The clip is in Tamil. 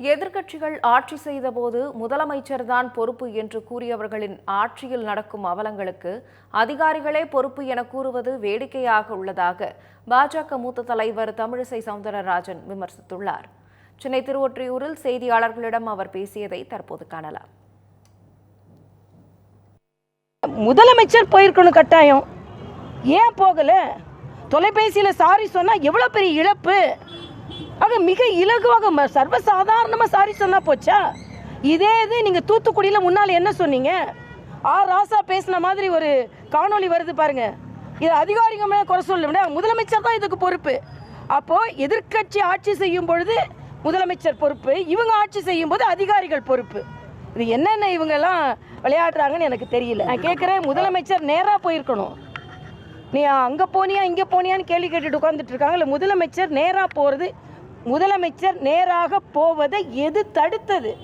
எதிர்க்கட்சிகள் ஆட்சி செய்தபோது முதலமைச்சர்தான் பொறுப்பு என்று கூறியவர்களின் ஆட்சியில் நடக்கும் அவலங்களுக்கு அதிகாரிகளே பொறுப்பு என கூறுவது வேடிக்கையாக உள்ளதாக பாஜக மூத்த தலைவர் தமிழிசை சவுந்தரராஜன் விமர்சித்துள்ளார். சென்னை திருவொற்றியூரில் செய்தியாளர்களிடம் அவர் பேசியதை தற்போது காணலாம். முதலமைச்சர் போயிருக்கணும் கட்டாயம். ஏன் போகல? தொலைபேசியில் சாரி சொன்னால் எவ்வளோ பெரிய இழப்பு? ஆக மிக இலகுவாக ம- சர்வசாதாரணமாக சாரி சொன்னால் போச்சா? இதே இது நீங்கள் தூத்துக்குடியில் முன்னால் என்ன சொன்னீங்க? ஆர் ராசா பேசின மாதிரி ஒரு காணொளி வருது பாருங்க. இது அதிகாரிங்க மேலே குறை சொல்ல முதலமைச்சர் தான் இதுக்கு பொறுப்பு. அப்போது எதிர்க்கட்சி ஆட்சி செய்யும் பொழுது முதலமைச்சர் பொறுப்பு இவங்க ஆட்சி செய்யும் போது அதிகாரிகள் பொறுப்பு. இது என்னென்ன இவங்க எல்லாம் விளையாடுறாங்கன்னு எனக்கு தெரியல. நான் கேட்குறேன் முதலமைச்சர் நேராக போயிருக்கணும். நீ அங்கே போனியா இங்கே போனியான்னு கேள்வி கேட்டுட்டு உட்காந்துட்டு இருக்காங்க. இல்லை முதலமைச்சர் நேராக போகிறது முதலமைச்சர் நேராக போவதை எது தடுத்தது?